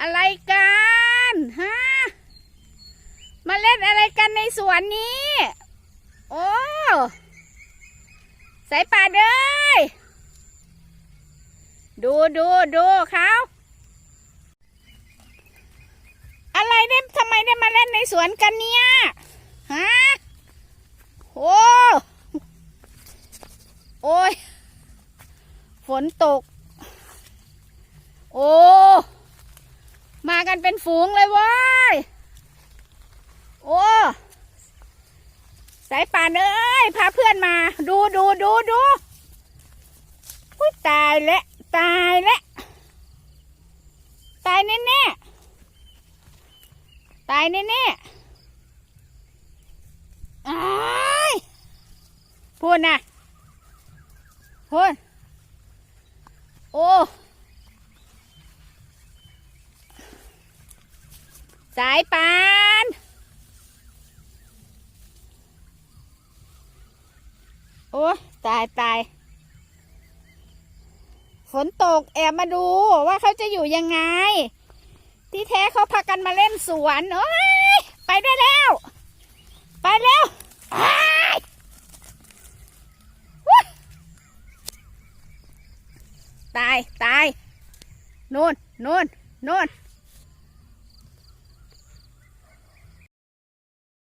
อะไรกันฮะมาเล่นอะไรกันในสวนนี้ โอ้สายป่าเอ้ยดูดูดูเขาอะไรได้ทำไมได้มาเล่นในสวนกันเนี่ยฮะโอ้โอ้ยฝนตก โอ้ กันเป็นฝูงเลยเว้ย โอ้สายป่านเอ้ย พาเพื่อนมา ดูดูดูดูอุ้ยตายแล้วตายแล้วตายแน่แน่ๆตายแน่แน่ๆอ้พูดนะพูดโอ้ สายปานโอ้ตายตายฝนตกแอบมาดูว่าเขาจะอยู่ยังไง ที่แท้เขาพากันมาเล่นสวนโอ้ยไปได้แล้ว ไปแล้วอ้ายตายตายนู่นนู่นนู่น